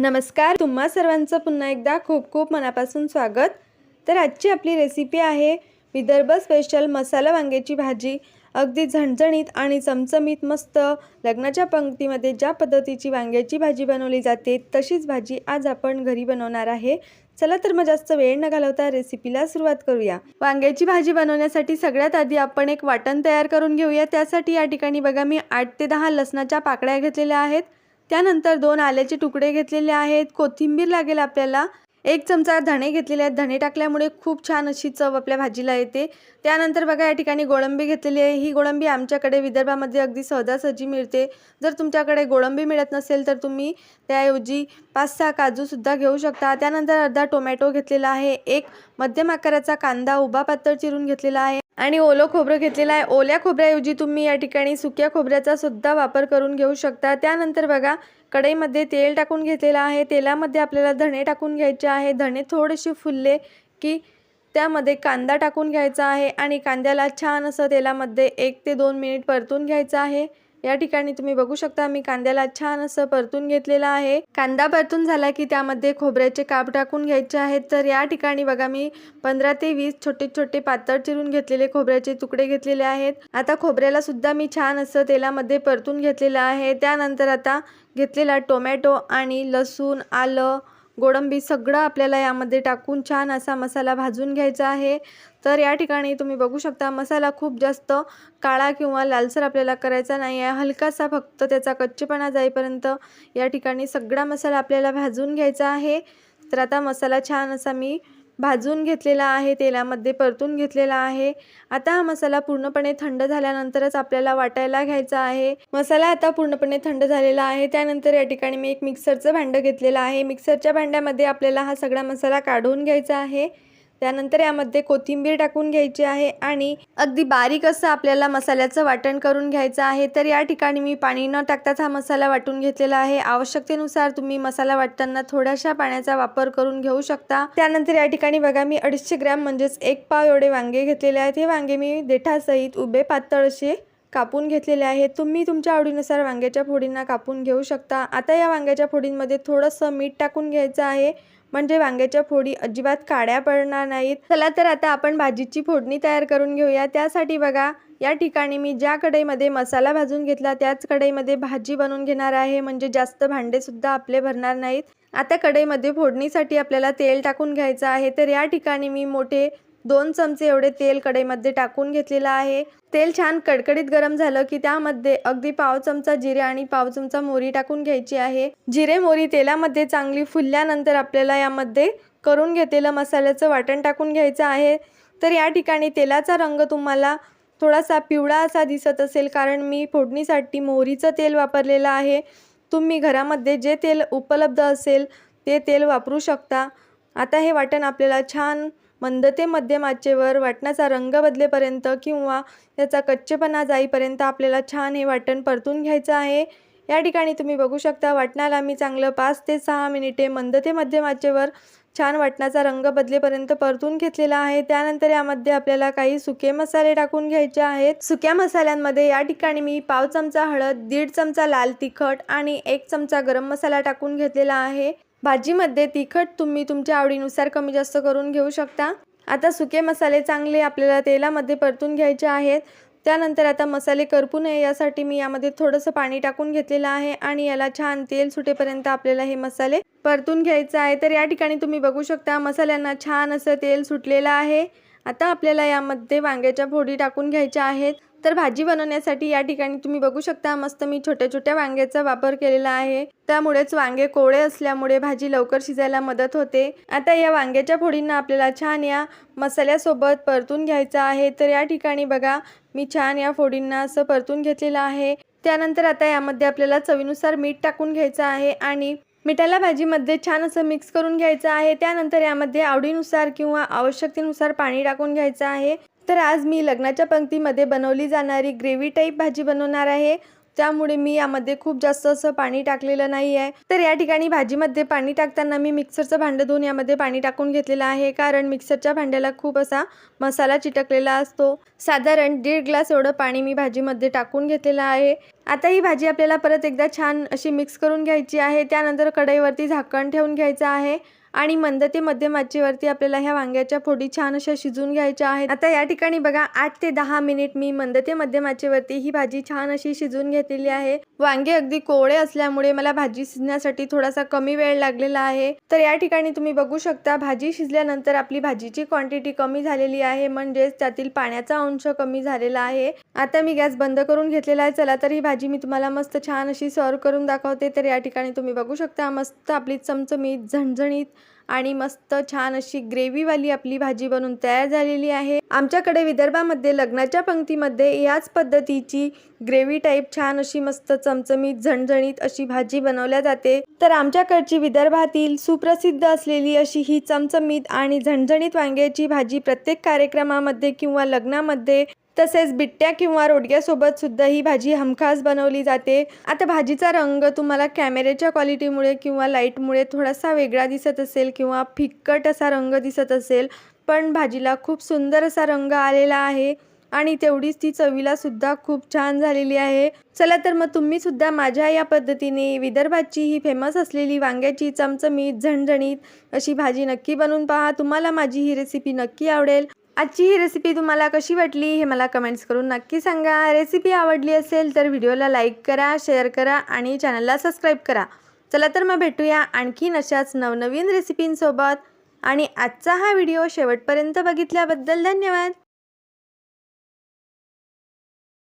नमस्कार तुम्हा सर्वांचं पुन्हा एकदा खूप खूप मनापासून स्वागत. तर आजची आपली रेसिपी आहे विदर्भ स्पेशल मसाला वांग्याची भाजी. अगदी झणझणीत आणि चमचमीत मस्त लग्नाच्या पंक्तीमध्ये ज्या पद्धतीची वांग्याची भाजी बनवली जाते तशीच भाजी आज आपण घरी बनवणार आहे. चला तर मग जास्त वेळ न घालवता रेसिपीला सुरुवात करूया. वांग्याची भाजी बनवण्यासाठी सगळ्यात आधी आपण एक वाटण तयार करून घेऊया. त्यासाठी या ठिकाणी बघा मी आठ ते दहा लसणाच्या पाकळ्या घेतलेल्या आहेत. त्यानंतर दोन आल्याचे तुकडे घेतलेले आहेत. कोथिंबीर लागेल आपल्याला. एक चमचा धणे घेतलेले आहेत. धणे टाकल्यामुळे खूप छान अशी चव आपल्या भाजीला येते. त्यानंतर बघा या ठिकाणी गोळंबी घेतलेली आहे. ही गोळंबी आमच्याकडे विदर्भामध्ये अगदी सहजासहजी मिळते. जर तुमच्याकडे गोळंबी मिळत नसेल तर तुम्ही त्याऐवजी पाच सहा काजूसुद्धा घेऊ शकता. त्यानंतर अर्धा टोमॅटो घेतलेला आहे. एक मध्यम आकाराचा कांदा उभा पातळ चिरून घेतलेला आहे. आणि ओलं खोबरं घेतलेलं आहे. ओल्या खोबऱ्याऐवजी तुम्ही या ठिकाणी सुक्या खोबऱ्याचा सुद्धा वापर करून घेऊ शकता. त्यानंतर बघा कढईमध्ये तेल टाकून घेतलेलं आहे. तेलामध्ये आपल्याला धणे टाकून घ्यायचे आहे. धणे थोडेसे फुलले की त्यामध्ये कांदा टाकून घ्यायचा आहे. आणि कांद्याला छान असं तेलामध्ये एक ते दोन मिनिट परतून घ्यायचं आहे. या ठिकाणी तुम्ही बघू शकता मी कांद्याला छान असं परतून घेतलेलं आहे. कांदा परतून झाला की त्यामध्ये खोबऱ्याचे काप टाकून घ्यायचे आहेत. तर या ठिकाणी बघा मी पंधरा ते वीस छोटे छोटे पातळ चिरून घेतलेले खोबऱ्याचे तुकडे घेतलेले आहेत. आता खोबऱ्याला सुद्धा मी छान असं तेलामध्ये परतून घेतलेलं आहे. त्यानंतर आता घेतलेला टोमॅटो आणि लसूण आलं गोडंबी सगळं आपल्याला यामध्ये टाकून छान असा मसाला भाजून घ्यायचा आहे. तर या ठिकाणी तुम्ही बघू शकता मसाला खूप जास्त काळा किंवा लालसर आपल्याला करायचा नाही आहे. हलकासा फक्त त्याचा कच्चेपणा जाईपर्यंत या ठिकाणी सगळा मसाला आपल्याला भाजून घ्यायचा आहे. तर आता मसाला छान असा मी भाजून घेतलेला आहे तेलामध्ये परतून घेतलेला आहे. आता हा मसाला पूर्णपणे थंड झाल्यानंतरच आपल्याला वाटायला घ्यायचा आहे. मसाला आता पूर्णपणे थंड झालेला आहे. त्यानंतर या ठिकाणी मी एक मिक्सरचं भांडं घेतलेलं आहे. मिक्सरच्या भांड्यामध्ये आपल्याला हा सगळा मसाला काढून घ्यायचा आहे. त्यानंतर यामध्ये कोथिंबीर टाकून घ्यायची आहे आणि अगदी बारीक असं आपल्याला मसाल्याचं वाटण करून घ्यायचं आहे. तर या ठिकाणी मी पाणी न टाकताच हा मसाला वाटून घेतलेला आहे. आवश्यकतेनुसार तुम्ही मसाला वाटताना थोड्याशा पाण्याचा वापर करून घेऊ शकता. त्यानंतर या ठिकाणी बघा मी अडीचशे ग्रॅम म्हणजेच एक पाव एवढे वांगे घेतलेले आहेत. हे वांगे मी देठासहित उभे पातळ असे कापून घेतलेले आहेत. तुम्ही तुमच्या आवडीनुसार वांग्याच्या फोडींना कापून घेऊ शकता. आता या वांग्याच्या फोडींमध्ये थोडंसं मीठ टाकून घ्यायचं आहे. म्हणजे वांग्याच्या फोडी अजिबात काड्या पडणार नाहीत. चला तर आता आपण भाजीची फोडणी तयार करून घेऊया. त्यासाठी बघा या ठिकाणी मी ज्या कढईमध्ये मसाला भाजून घेतला त्याच कढईमध्ये भाजी बनवून घेणार आहे. म्हणजे जास्त भांडेसुद्धा आपले भरणार नाहीत. आता कढईमध्ये फोडणीसाठी आपल्याला तेल टाकून घ्यायचं आहे. तर या ठिकाणी मी मोठे दोन चमचे एवढे तेल कढईमध्ये टाकून घेतलेलं आहे. तेल छान कडकडीत गरम झालं की त्यामध्ये अगदी पाव चमचा जिरे आणि पाव चमचा मोरी टाकून घ्यायची आहे. जिरे मोरी तेलामध्ये चांगली फुलल्यानंतर आपल्याला यामध्ये करून घेतलेलं मसाल्याचं वाटण टाकून घ्यायचं आहे. तर या ठिकाणी तेलाचा रंग तुम्हाला थोडासा पिवळा असा दिसत असेल कारण मी फोडणीसाठी मोहरीचं तेल वापरलेलं आहे. तुम्ही घरामध्ये जे तेल उपलब्ध असेल ते तेल वापरू शकता. आता हे वाटण आपल्याला छान मंद ते मध्यम आचेवर वाटणाचा रंग बदलेपर्यंत किंवा याचा कच्चेपणा जाईपर्यंत आपल्याला छान हे वाटण परतून घ्यायचं आहे. या ठिकाणी तुम्ही बघू शकता वाटणाला मी चांगलं पाच ते सहा मिनिटे मंद ते मध्यम आचेवर छान वाटणाचा रंग बदलेपर्यंत परतून घेतलेला आहे. त्यानंतर यामध्ये आपल्याला काही सुके मसाले टाकून घ्यायचे आहेत. सुक्या मसाल्यांमध्ये या ठिकाणी मी पाव चमचा हळद दीड चमचा लाल तिखट आणि एक चमचा गरम मसाला टाकून घेतलेला आहे. भाजीमध्ये तिखट तुम्ही तुमच्या आवडीनुसार कमी जास्त करून घेऊ शकता. आता सुके मसाले चांगले आपल्याला तेलामध्ये परतून घ्यायचे आहेत. त्यानंतर आता मसाले करपू नये यासाठी मी यामध्ये थोडंसं पाणी टाकून घेतलेलं आहे आणि याला छान तेल सुटेपर्यंत आपल्याला हे मसाले परतून घ्यायचं आहे. तर या ठिकाणी तुम्ही बघू शकता मसाल्यांना छान असं तेल सुटलेलं आहे. आता आपल्याला यामध्ये वांग्याच्या फोडी टाकून घ्यायच्या आहेत. तर भाजी बनवण्यासाठी या ठिकाणी तुम्ही बघू शकता मस्त मी छोट्या छोट्या वांग्याचा वापर केलेला आहे. त्यामुळेच वांगे कोवळे असल्यामुळे भाजी लवकर शिजायला मदत होते. आता या वांग्याच्या फोडींना आपल्याला छान या मसाल्यासोबत परतून घ्यायचं आहे. तर या ठिकाणी बघा मी छान या फोडींना असं परतून घेतलेलं आहे. त्यानंतर आता यामध्ये आपल्याला चवीनुसार मीठ टाकून घ्यायचं आहे आणि मिठाला भाजीमध्ये छान असं मिक्स करून घ्यायचं आहे. त्यानंतर यामध्ये आवडीनुसार किंवा आवश्यकतेनुसार पाणी टाकून घ्यायचं आहे. तर आज मी लग्नाच्या पंक्तीमध्ये बनवली जाणारी ग्रेव्ही टाईप भाजी बनवणार आहे. त्यामुळे मी यामध्ये खूप जास्त असं पाणी टाकलेलं नाही आहे. तर या ठिकाणी भाजीमध्ये पाणी टाकताना मी मिक्सरचं भांडं धुवून यामध्ये पाणी टाकून घेतलेलं आहे. कारण मिक्सरच्या भांड्याला खूप असा मसाला चिटकलेला असतो. साधारण दीड ग्लास एवढं पाणी मी भाजीमध्ये टाकून घेतलेलं आहे. आता ही भाजी आपल्याला परत एकदा छान अशी मिक्स करून घ्यायची आहे. त्यानंतर कढईवरती झाकण ठेवून घ्यायचं आहे. आणि मंद ते मध्यम आचेवरती आपल्याला ह्या वांग्याच्या फोडी छान अशा शिजून घ्यायच्या आहेत. आता या ठिकाणी बघा आठ ते दहा मिनिट मी मंद ते मध्यम आचेवरती ही भाजी छान अशी शिजून घेतलेली आहे. वांगे अगदी कोवळे असल्यामुळे मला भाजी शिजण्यासाठी थोडासा कमी वेळ लागलेला आहे. तर या ठिकाणी तुम्ही बघू शकता भाजी शिजल्यानंतर आपली भाजीची क्वांटिटी कमी झालेली आहे म्हणजेच त्यातील पाण्याचा अंश कमी झालेला आहे. आता मी गॅस बंद करून घेतलेला आहे. चला तर ही भाजी मी तुम्हाला मस्त छान अशी सर्व करून दाखवते. तर या ठिकाणी तुम्ही बघू शकता मस्त आपली चमचमीत झणझणीत आणि मस्त छान अशी ग्रेव्हीवाली आपली भाजी बनून तयार झालेली आहे. आमच्याकडे विदर्भामध्ये लग्नाच्या पंक्तीमध्ये याच पद्धतीची ग्रेव्ही टाईप छान अशी मस्त चमचमीत झणझणीत अशी भाजी बनवल्या जाते. तर आमच्याकडची विदर्भातील सुप्रसिद्ध असलेली अशी ही चमचमीत आणि झणझणीत वांग्याची भाजी प्रत्येक कार्यक्रमामध्ये किंवा लग्नामध्ये तसेच बिट्ट्या किंवा रोडग्यासोबत सुद्धा ही भाजी हमखास बनवली जाते. आता भाजीचा रंग तुम्हाला कॅमेऱ्याच्या क्वालिटीमुळे किंवा लाईटमुळे थोडासा वेगळा दिसत असेल किंवा फिक्कट असा रंग दिसत असेल पण भाजीला खूप सुंदर असा रंग आलेला आहे आणि तेवढीच ती चवीला सुद्धा खूप छान झालेली आहे. चला तर मग तुम्ही सुद्धा माझ्या या पद्धतीने विदर्भाची ही फेमस असलेली वांग्याची चमचमीत झणझणीत अशी भाजी नक्की बनवून पहा. तुम्हाला माझी ही रेसिपी नक्की आवडेल. आजची ही रेसिपी तुम्हाला कशी वाटली हे मला कमेंट्स करून नक्की सांगा. रेसिपी आवडली असेल तर व्हिडिओला लाईक करा शेअर करा आणि चॅनलला सबस्क्राईब करा. चला तर मग भेटूया आणखीन अशाच नवनवीन रेसिपींसोबत आणि आजचा हा व्हिडिओ शेवटपर्यंत बघितल्याबद्दल धन्यवाद.